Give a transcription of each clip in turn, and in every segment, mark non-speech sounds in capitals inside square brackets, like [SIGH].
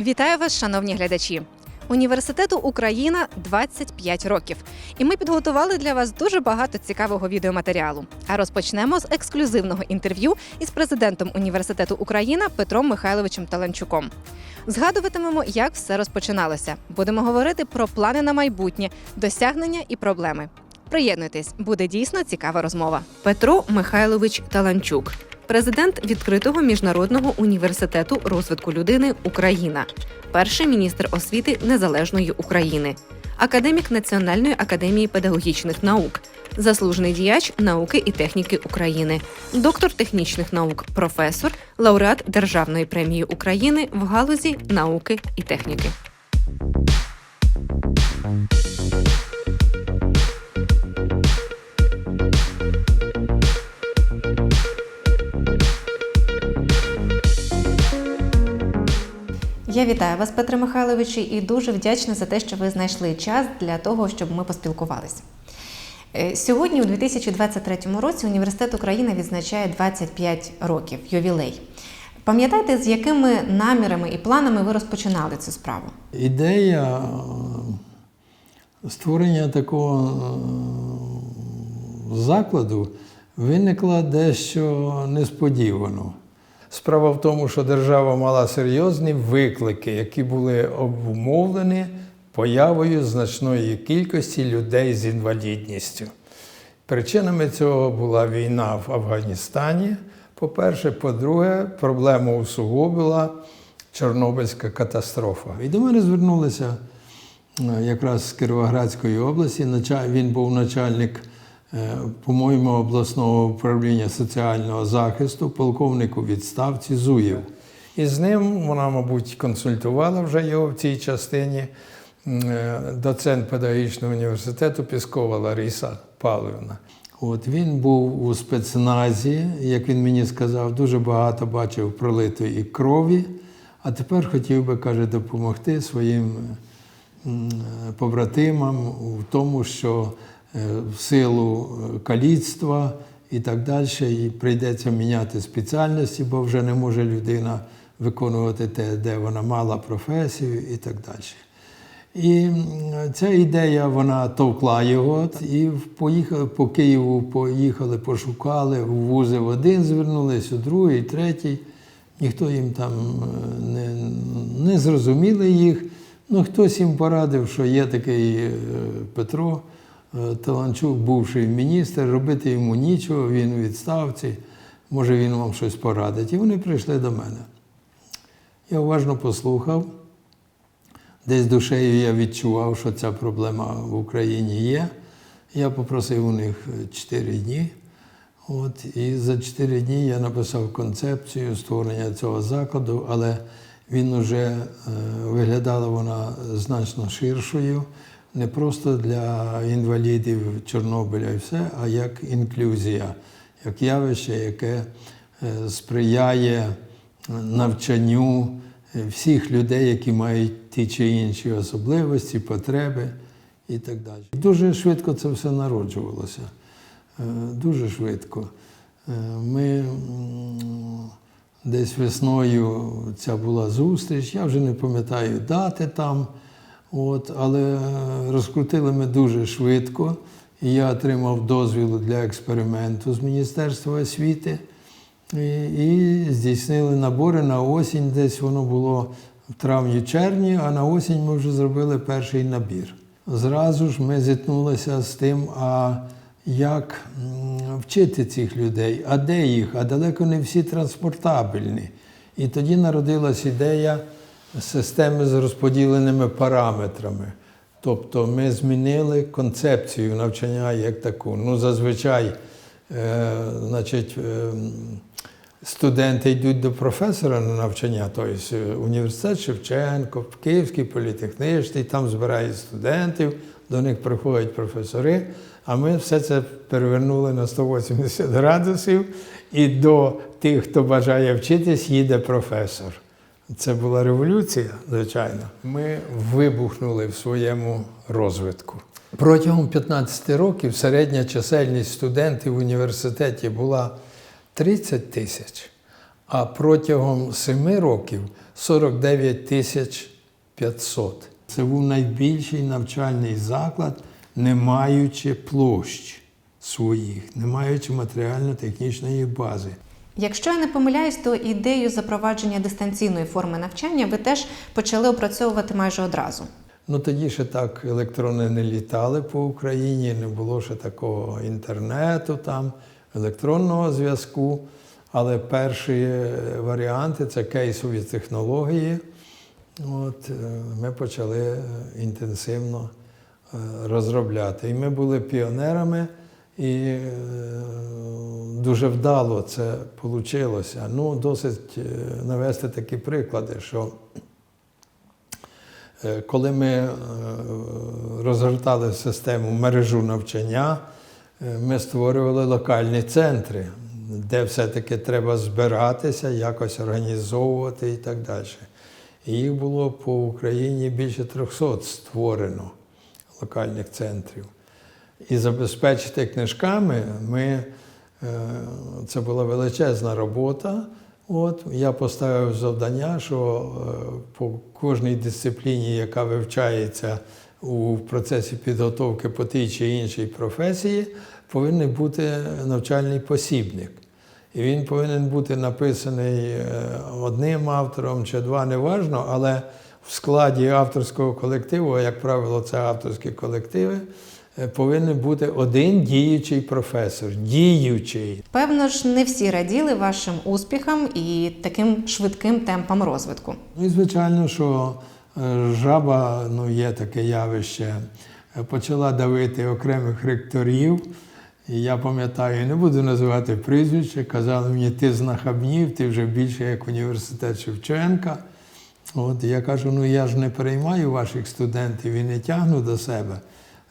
Вітаю вас, шановні глядачі. Університету Україна 25 років, і ми підготували для вас дуже багато цікавого відеоматеріалу. А розпочнемо з ексклюзивного інтерв'ю із президентом університету Україна Петром Михайловичем Таланчуком. Згадуватимемо, як все розпочиналося. Будемо говорити про плани на майбутнє, досягнення і проблеми. Приєднуйтесь, буде дійсно цікава розмова. Петро Михайлович Таланчук, президент відкритого міжнародного університету розвитку людини Україна, перший міністр освіти Незалежної України, академік Національної академії педагогічних наук, заслужений діяч науки і техніки України, доктор технічних наук, професор, лауреат Державної премії України в галузі науки і техніки. Я вітаю вас, Петре Михайловичу, і дуже вдячна за те, що ви знайшли час для того, щоб ми поспілкувалися. Е, Сьогодні, у 2023 році, університет України відзначає 25 років ювілей. Пам'ятаєте, з якими намірами і планами ви розпочинали цю справу? Ідея е, створення такого е, закладу виникла дещо несподівано. Справа в тому, що держава мала серйозні виклики, які були обумовлені появою значної кількості людей з інвалідністю. Причинами цього була війна в Афганістані. По-перше, по-друге, проблему усугубила Чорнобильська катастрофа. І до мене звернулися е, якраз з Кіровоградської області. Він був начальник, по-моєму, обласного управління соціального захисту, полковник у відставці Зуєв. І з ним вона, мабуть, консультувала вже його в цій частині. е, Доцент педагогічного університету Піскова Лариса Павлівна. От він був у спецназі, як він мені сказав, дуже багато бачив пролитої крові, а тепер хотів би, каже, допомогти своїм побратимам в тому, що е, в силу е, каліцтва і так далі, і прийдеться міняти спеціальності, бо вже не може людина виконувати те, де вона мала професію і так далі. І ця ідея вона товкла його, і поїхали по Києву, поїхали, пошукали, в вузи в один звернулись, у другий, третій. Ніхто їм там е, не, не зрозуміли їх. Ну, хтось їм порадив, що є такий е, Петро е, Таланчук, бувший міністр, робити йому нічого, він у відставці, може він вам щось порадить. І вони прийшли до мене. Я уважно послухав. Десь душею я відчував, що ця проблема в Україні є. Я попросив у них 4 дні. От, і за 4 дні я написав концепцію створення цього закладу, але він уже е, виглядала вона значно ширшою, не просто для інвалідів Чорнобиля і все, а як інклюзія, як явище, яке е, сприяє навчанню е, всіх людей, які мають ті чи інші особливості, потреби і так далі. Дуже швидко це все народжувалося. Е, Дуже швидко. Ми десь весною ця була зустріч, я вже не пам'ятаю дати там, от, але розкрутили ми дуже швидко. І я отримав дозвіл для експерименту з Міністерства освіти. І, і здійснили набори на осінь, десь воно було в травні-червні, а на осінь ми вже зробили перший набір. Зразу ж ми зіткнулися з тим, а як вчити цих людей, а де їх, а далеко не всі транспортабельні. І тоді народилась ідея системи з розподіленими параметрами. Тобто ми змінили концепцію навчання як таку. Ну, зазвичай, е, значить, е, студенти йдуть до професора на навчання, тобто університет Шевченко, Київський політехнічний, там збирають студентів, до них приходять професори. А ми все це перевернули на 180 градусів, і до тих, хто бажає вчитись, їде професор. Це була революція, звичайно. Ми вибухнули в своєму розвитку. Протягом 15 років середня чисельність студентів в університеті була 30 тисяч, а протягом 7 років 49 тисяч 500. Це був найбільший навчальний заклад, не маючи площ своїх, не маючи матеріально-технічної бази. Якщо я не помиляюсь, то ідею запровадження дистанційної форми навчання ви теж почали опрацьовувати майже одразу. Ну тоді ще так електрони не літали по Україні, не було ще такого інтернету, там, електронного зв'язку. Але перші е, варіанти це кейсові технології. От, е, ми почали е, інтенсивно розробляти. І ми були піонерами, і дуже вдало це вийшло. Ну, досить е, навести такі приклади, що Е, Коли ми е, розгортали систему мережу навчання, ми створювали локальні центри, де все-таки треба збиратися, якось організовувати і так далі. І їх було по Україні більше 300 створено локальних центрів. І забезпечити книжками ми, це була величезна робота. От, я поставив завдання, що е, по кожній дисципліні, яка вивчається у процесі підготовки по тій чи іншій професії, повинен бути навчальний посібник. І він повинен бути написаний е, одним автором чи два, неважно, але в складі авторського колективу, як правило, це авторські колективи, е, повинен бути один діючий професор. Діючий. Певно ж, не всі раділи вашим успіхам і таким швидким темпам розвитку. Ну і звичайно, що е, жаба, ну є таке явище, е, почала давити окремих ректорів. І я пам'ятаю, не буду називати прізвище, казали мені, ти знахабнів, ти вже більше як університет Шевченка. От я кажу, ну я ж не переймаю ваших студентів і не тягну до себе.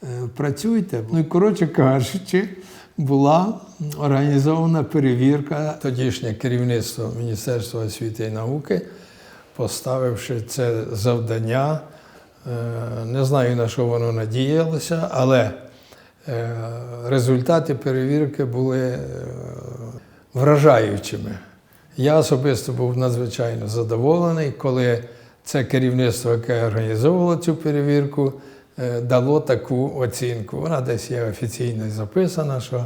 Е, Працюйте. Ну і коротше кажучи, була організована перевірка тодішнє керівництво Міністерства освіти і науки, поставивши це завдання. Е, Не знаю, на що воно надіялося, але е, результати перевірки були вражаючими. Я особисто був надзвичайно задоволений, коли це керівництво, яке організовувало цю перевірку, дало таку оцінку. Вона десь є офіційно записана, що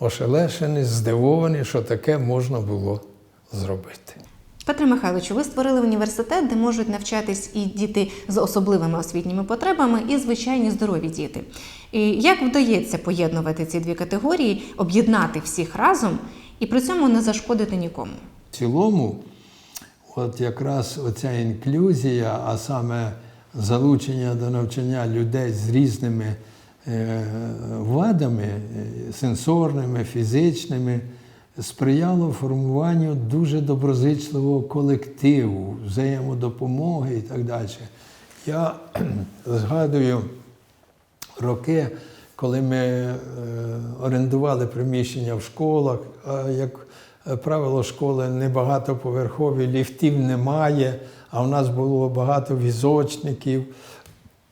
ошелешені, здивовані, що таке можна було зробити. Петре Михайловичу, ви створили університет, де можуть навчатись і діти з особливими освітніми потребами, і звичайні здорові діти. І як вдається поєднувати ці дві категорії, об'єднати всіх разом і при цьому не зашкодити нікому? В цілому, от якраз оця інклюзія, а саме залучення до навчання людей з різними е, вадами, е, сенсорними, фізичними, сприяло формуванню дуже доброзичливого колективу, взаємодопомоги і так далі. Я [CLEARS THROAT] згадую роки, коли ми е, орендували приміщення в школах, а як правило, школи небагатоповерхові, ліфтів немає, а в нас було багато візочників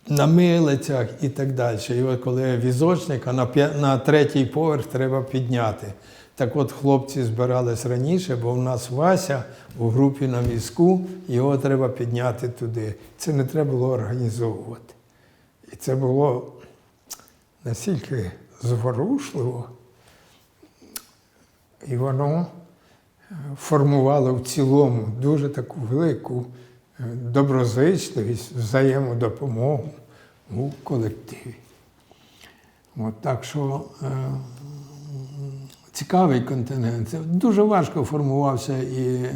на милицях і так далі. І от коли візочник, а на, на третій поверх треба підняти. Так от хлопці збирались раніше, бо в нас Вася у групі на візку, його треба підняти туди. Це не треба було організовувати. І це було настільки зворушливо, і воно е, формувало в цілому дуже таку велику доброзичливість, взаємодопомогу у колективі. От так що е, цікавий континент. Це дуже важко формувався і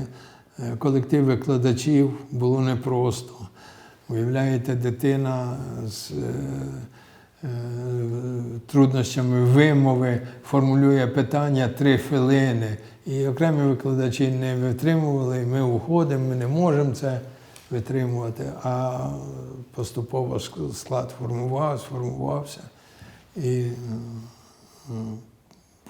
е, колектив викладачів було непросто. Уявляєте, дитина з е, труднощами вимови формулює питання три хвилини. І окремі викладачі не витримували, ми уходимо, ми не можемо це витримувати. А поступово склад формувався, формувався. І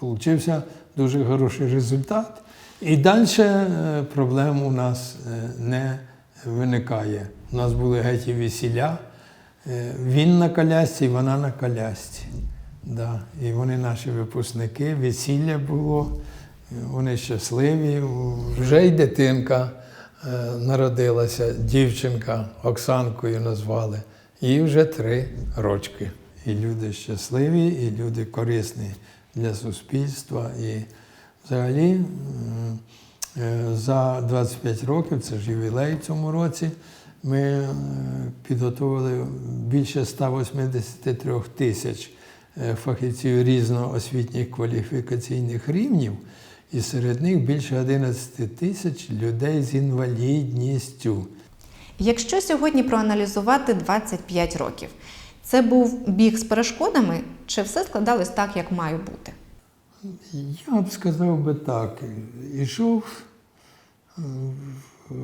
Получився дуже хороший результат. І далі е, проблем у нас е, не виникає. У нас були геть і весілля. Е, Він на колясці, вона на колясці. Да. І вони наші випускники, весілля було, вони щасливі. Вже й дитинка народилася дівчинка, Оксанкою назвали. Їй вже три рочки. І люди щасливі, і люди корисні для суспільства. І взагалі е, за 25 років, це ж ювілей в цьому році, ми е, підготовили більше 183 тисяч е, фахівців різноосвітніх кваліфікаційних рівнів, і серед них більше 11 тисяч людей з інвалідністю. Якщо сьогодні проаналізувати 25 років, це був біг з перешкодами, чи все складалось так, як має бути? Я б сказав би так, ішов е, е,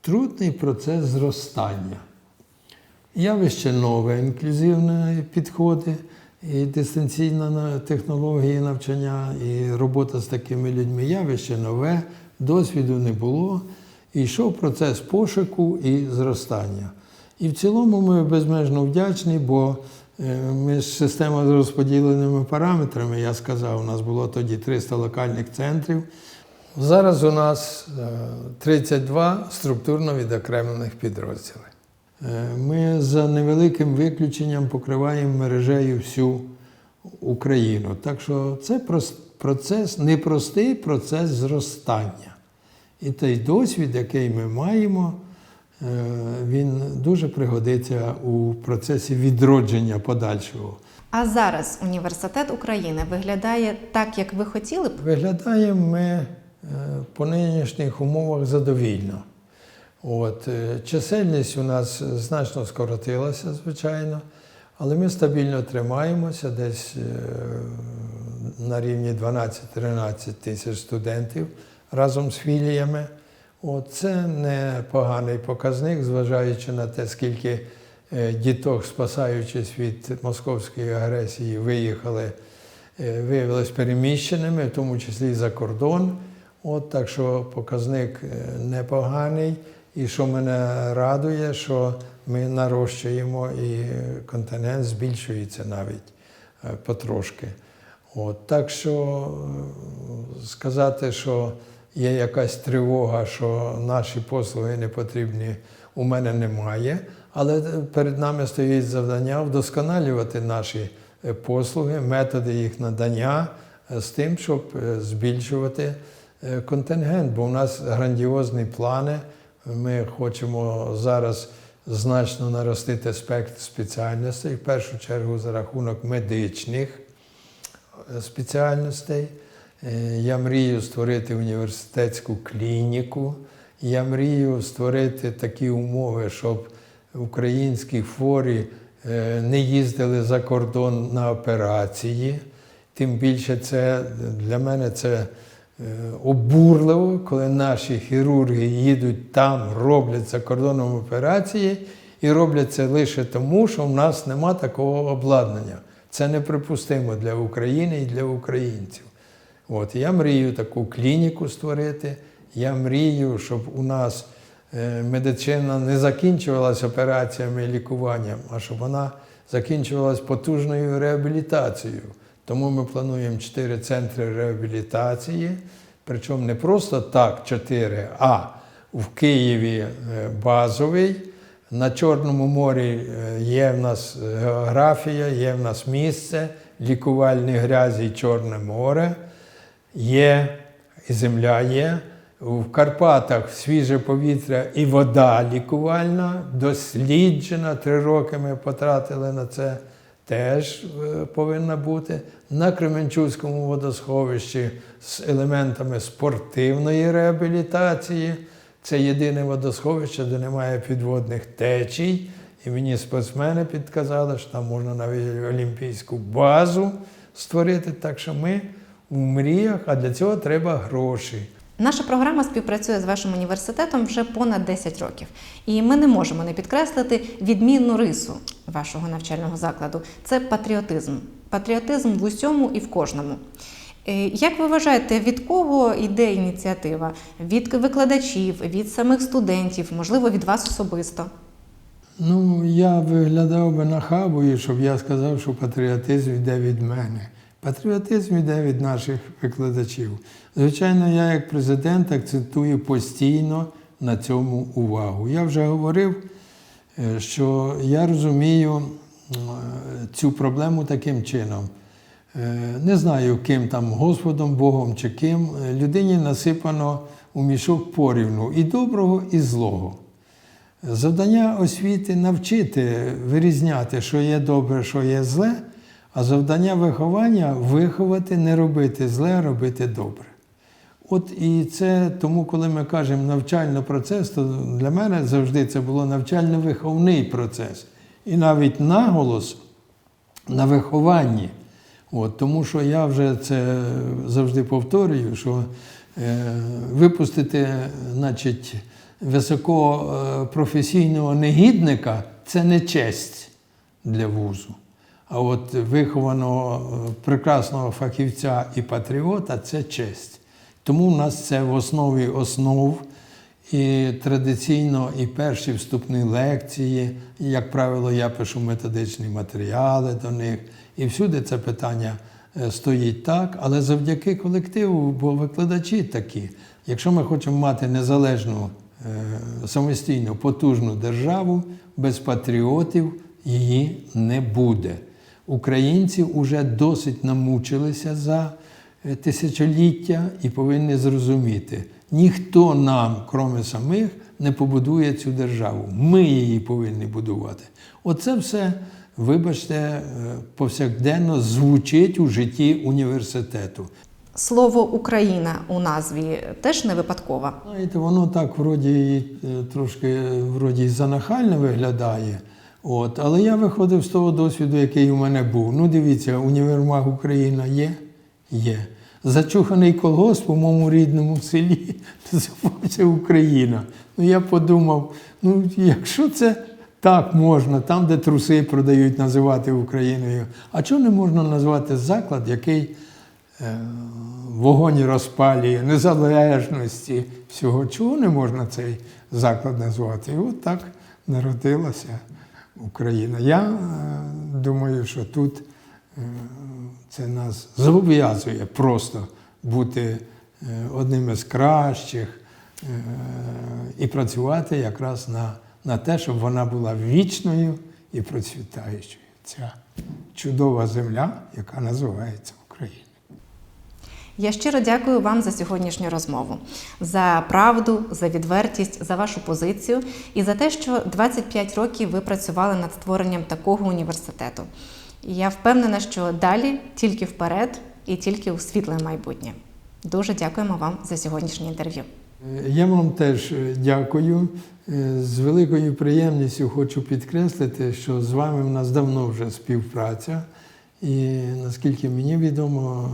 трудний процес зростання. Явище нове, інклюзивні підходи, і дистанційна на- технології навчання, і робота з такими людьми. Явище нове, досвіду не було. І йшов процес пошуку і зростання. І в цілому ми безмежно вдячні, бо е, ми ж система з розподіленими параметрами, я сказав, у нас було тоді 300 локальних центрів. Зараз у нас е, 32 структурно відокремлених підрозділи. Е, Ми за невеликим виключенням покриваємо мережею всю Україну. Так що це процес, непростий процес зростання. І той досвід, який ми маємо, е, він дуже пригодиться у процесі відродження подальшого. А зараз університет України виглядає так, як ви хотіли б? Виглядаємо ми е, по нинішніх умовах задовільно. От, е, чисельність у нас значно скоротилася, звичайно, але ми стабільно тримаємося десь е, на рівні 12-13 тисяч студентів разом з філіями. От, це непоганий показник, зважаючи на те, скільки е, діток, спасаючись від московської агресії, виїхали виявилися переміщеними, в тому числі і за кордон. От так що показник непоганий. І що мене радує, що ми нарощуємо і континент збільшується навіть е, потрошки. От, так що е, сказати, що є якась тривога, що наші послуги не потрібні, у мене немає. Але перед нами стоїть завдання вдосконалювати наші е, послуги, методи їх надання е, з тим, щоб е, збільшувати е, контингент. Бо у нас грандіозні плани. Ми хочемо зараз значно наростити спектр спеціальностей, в першу чергу за рахунок медичних е, спеціальностей. Е, Я мрію створити університетську клініку. Я мрію створити такі умови, щоб українські хворі е, не їздили за кордон на операції. Тим більше це для мене це обурливо, коли наші хірурги їдуть там, роблять за кордоном операції і роблять це лише тому, що в нас нема такого обладнання. Це неприпустимо для України і для українців. От, я мрію таку клініку створити. Я мрію, щоб у нас е, медицина не закінчувалася операціями і лікуванням, а щоб вона закінчувалась потужною реабілітацією. Тому ми плануємо чотири центри реабілітації, причому не просто так чотири, а в Києві е, базовий. На Чорному морі е, є в нас географія, є в нас місце, лікувальні грязі Чорне море, є і земля є. В Карпатах свіже повітря і вода лікувальна, досліджена. Три роки ми потратили на це, теж е, повинна бути. На Кременчуцькому водосховищі з елементами спортивної реабілітації. Це єдине водосховище, де немає підводних течій. І мені спортсмени підказали, що там можна навіть олімпійську базу створити. Так що ми в мріях, а для цього треба гроші. Наша програма співпрацює з вашим університетом вже понад 10 років, і ми не можемо не підкреслити відмінну рису вашого навчального закладу це патріотизм. Патріотизм в усьому і в кожному. Е, Як ви вважаєте, від кого йде ініціатива? Від викладачів, від самих студентів, можливо, від вас особисто? Ну, я виглядав би нахабою, щоб я сказав, що патріотизм йде від мене. Патріотизм йде від наших викладачів. Звичайно, я як президент акцентую постійно на цьому увагу. Я вже говорив, е, що я розумію цю проблему таким чином. Е, Не знаю, ким там, Господом, Богом чи ким, людині насипано у мішок порівну і доброго, і злого. Завдання освіти навчити вирізняти, що є добре, що є зле, а завдання виховання виховати, не робити зле, а робити добре. От і це тому, коли ми кажемо навчальний процес, то для мене завжди це було навчально-виховний процес. І навіть наголос на вихованні. От, тому що я вже це завжди повторюю, що е, випустити, значить, високопрофесійного негідника це не честь для вузу. А от вихованого е, прекрасного фахівця і патріота це честь. Тому в нас це в основі основ. І традиційно і перші вступні лекції, і, як правило, я пишу методичні матеріали до них. І всюди це питання е, стоїть так, але завдяки колективу, бо викладачі такі. Якщо ми хочемо мати незалежну, е, самостійну, потужну державу, без патріотів її не буде. Українці вже досить намучилися за тисячоліття і повинні зрозуміти, ніхто нам, кроме самих, не побудує цю державу. Ми її повинні будувати. Оце все, вибачте, е, повсякденно звучить у житті університету. Слово Україна у назві теж не випадково. Знаєте, воно так вроді е, трошки вроді занахально виглядає. От, але я виходив з того досвіду, який у мене був. Ну, дивіться, універмаг Україна є? Є. Зачуханий колгосп у моєму рідному селі [LAUGHS] називався Україна. Ну, я подумав, ну, якщо це так можна, там, де труси продають, називати Україною, а чого не можна назвати заклад, який е, вогонь розпалює, незалежності, всього, чого не можна цей заклад назвати? І от так народилася Україна. Я е, думаю, що тут це нас зобов'язує просто бути е, одним із кращих е, і працювати якраз на, на те, щоб вона була вічною і процвітаючою. Ця чудова земля, яка називається Україна. Я щиро дякую вам за сьогоднішню розмову, за правду, за відвертість, за вашу позицію і за те, що 25 років ви працювали над створенням такого університету. І Я впевнена, що далі тільки вперед і тільки у світле майбутнє. Дуже дякуємо вам за сьогоднішнє інтерв'ю. Е, Я вам теж е, дякую. Е, З великою приємністю хочу підкреслити, що з вами в нас давно вже співпраця. І наскільки мені відомо,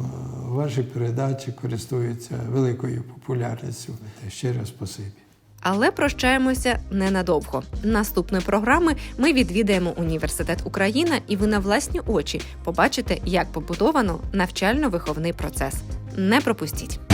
ваші передачі користуються великою популярністю. Ще раз спасибі. Але прощаємося ненадовго. Наступної програми ми відвідаємо університет Україна, і ви на власні очі побачите, як побудовано навчально-виховний процес. Не пропустіть!